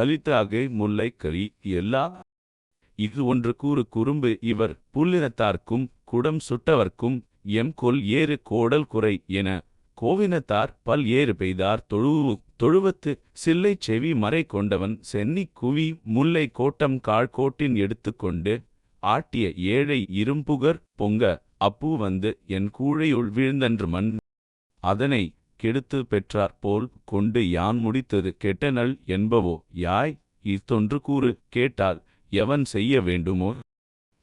தலித்தாகை முல்லை கறி எல்லா. இது ஒன்று கூறு குறும்பு இவர் புல்லினத்தார்க்கும் குடம் சுட்டவர்க்கும் எம் கொல் ஏறு கோடல் குறை என. கோவினத்தார் பல் ஏறு பெய்தார் தொழுவு தொழுவத்து சில்லை செவி மறை கொண்டவன் சென்னி குவி முல்லை கோட்டம் காழ்கோட்டின் எடுத்துக்கொண்டு ஆட்டிய ஏழை இரும்புகர் பொங்க அப்பு வந்து என் கூழையுள் வீழ்ந்தன்று மண். அதனை கெடுத்து பெற்றார் போல் கொண்டு யான் முடித்தது கெட்டனள் என்பவோ? யாய்? இத்தொன்று கூறு கேட்டால் எவன் செய்ய வேண்டுமோ?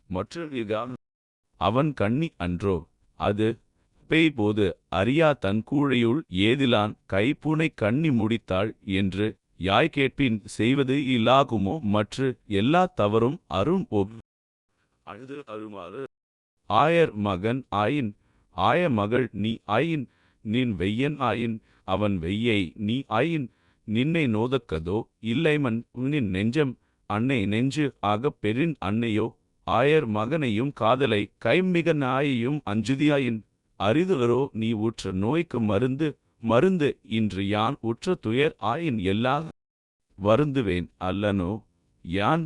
மற்றொரு அவன் கண்ணி அன்றோ? அது பெய்போது அறியா தன் கூழையுள் ஏதிலான் கைப்பூனை கண்ணி முடித்தாள் என்று யாய் கேட்பின் செய்வது இல்லாகுமோ மற்று எல்லா தவறும் அரும் ஒப் அழுது அருமாறு ஆயர் மகன் ஆயின் ஆய மகள் நீ ஆயின் நின் வெய்யன் ஆயின் அவன் வெய்யை நீ ஆயின் நின்னை நோதக்கதோ? இல்லைமன் உன்னின் நெஞ்சம் அன்னை நெஞ்சு ஆகப் பெரின் அன்னையோ? ஆயர் மகனையும் காதலை கைமிக நாயையும் அஞ்சுதியாயின் அரிதுகரோ நீ உற்ற நோய்க்கு மருந்து மருந்து இன்று யான் உற்ற துயர் ஆயின் எல்லா வருந்துவேன் அல்லனோ? யான்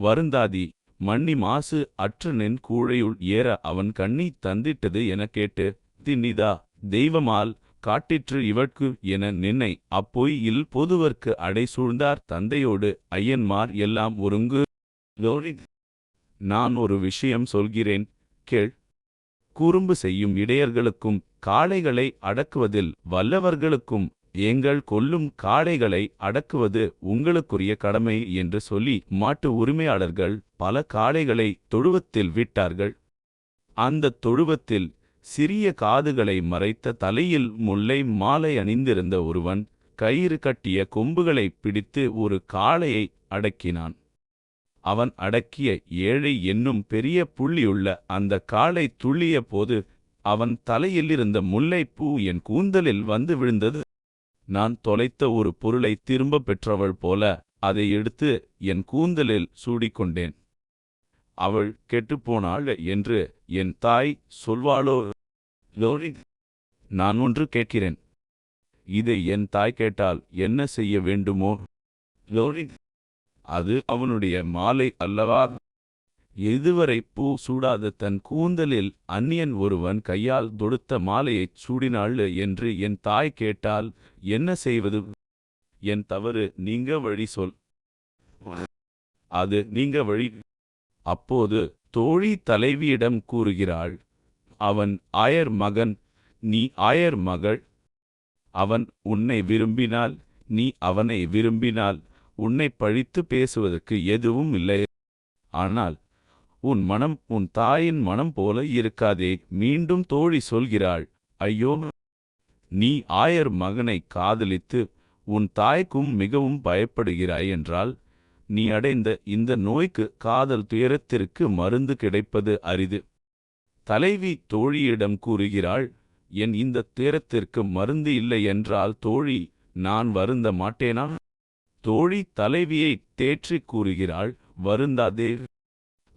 வருந்தாதி மண்ணி மாசு அற்ற நென் கூழையுள் ஏற அவன் கண்ணி தந்திட்டது எனக் கேட்டு தின்னிதா? தெய்வமால் காட்டிற்று இவட்கு என நின்னை. அப்பொய் இல் பொதுவர்க்கு அடை சூழ்ந்தார் தந்தையோடு ஐயன்மார் எல்லாம் ஒருங்கு. நான் ஒரு விஷயம் சொல்கிறேன் கேள். குறும்பு செய்யும் இடையர்களுக்கும் காளைகளை அடக்குவதில் வல்லவர்களுக்கும் எங்கள் கொல்லும் காளைகளை அடக்குவது உங்களுக்குரிய கடமை என்று சொல்லி மாட்டு உரிமையாளர்கள் பல காளைகளை தொழுவத்தில் விட்டார்கள். அந்த தொழுவத்தில் சிறிய காதுகளை மறைத்த தலையில் முல்லை மாலை அணிந்திருந்த ஒருவன் கயிறு கட்டிய கொம்புகளை பிடித்து ஒரு காளையை அடக்கினான். அவன் அடக்கிய ஏழை என்னும் பெரிய புள்ளியுள்ள அந்த காளை துள்ளிய போது அவன் தலையிலிருந்த முல்லைப்பூ என் கூந்தலில் வந்து விழுந்தது. நான் தொலைத்த ஒரு பொருளை திரும்பப் பெற்றவள் போல அதை எடுத்து என் கூந்தலில் சூடிக்கொண்டேன். அவள் கெட்டுப்போனாள் என்று என் தாய் சொல்வாளோ? லோரி நான் ஒன்று கேட்கிறேன். இதை என் தாய் கேட்டால் என்ன செய்ய வேண்டுமோ? லோரி அது அவனுடைய மாலை அல்லவா? எதுவரை பூ சூடாத தன் கூந்தலில் அந்நியன் ஒருவன் கையால் தொடுத்த மாலையைச் சூடினாள் என்று என் தாய் கேட்டால் என்ன செய்வது? என் தவறு நீங்க வழி சொல். அது நீங்க வழி அப்போது தோழி தலைவியிடம் கூறுகிறாள் அவன் ஆயர் மகன் நீ ஆயர் மகள். அவன் உன்னை விரும்பினால் நீ அவனை விரும்பினால் உன்னை பழித்து பேசுவதற்கு எதுவும் இல்லை. ஆனால் உன் மனம் உன் தாயின் மனம் போல இருக்காதே மீண்டும் தோழி சொல்கிறாள் ஐயோ நீ ஆயர் மகனை காதலித்து உன் தாய்க்கும் மிகவும் பயப்படுகிறாய் என்றால் நீ அடைந்த இந்த நோய்க்கு காதல் துயரத்திற்கு மருந்து கிடைப்பது அரிது. தலைவி தோழியிடம் கூறுகிறாள் என் இந்த துயரத்திற்கு மருந்து இல்லை என்றால் தோழி நான் வருந்த மாட்டேனா? தோழி தலைவியை தேற்றிக் கூறுகிறாள் வருந்தாதே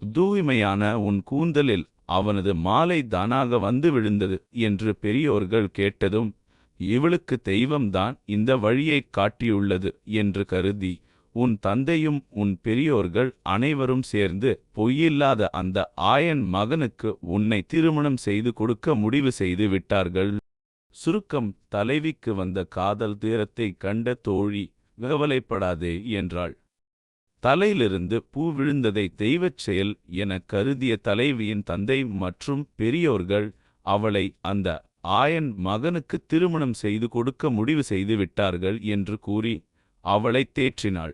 தூய்மையான உன் கூந்தலில் அவனது மாலை தானாக வந்து விழுந்தது என்று பெரியோர்கள் கேட்டதும் இவளுக்கு தெய்வம்தான் இந்த வழியைக் காட்டியுள்ளது என்று கருதி உன் தந்தையும் உன் பெரியோர்கள் அனைவரும் சேர்ந்து பொய்யில்லாத அந்த ஆயன் மகனுக்கு உன்னை திருமணம் செய்து கொடுக்க முடிவு செய்து விட்டார்கள். சுருக்கம் தலைவிக்கு வந்த காதல் தீரத்தை கண்ட தோழி கவலைப்படாதே என்றாள். தலையிலிருந்து பூ விழுந்ததை தெய்வச் செயல் என கருதிய தலைவியின் தந்தை மற்றும் பெரியோர்கள் அவளை அந்த ஆயன் மகனுக்கு திருமணம் செய்து கொடுக்க முடிவு செய்து விட்டார்கள் என்று கூறி அவளைத் தேற்றினாள்.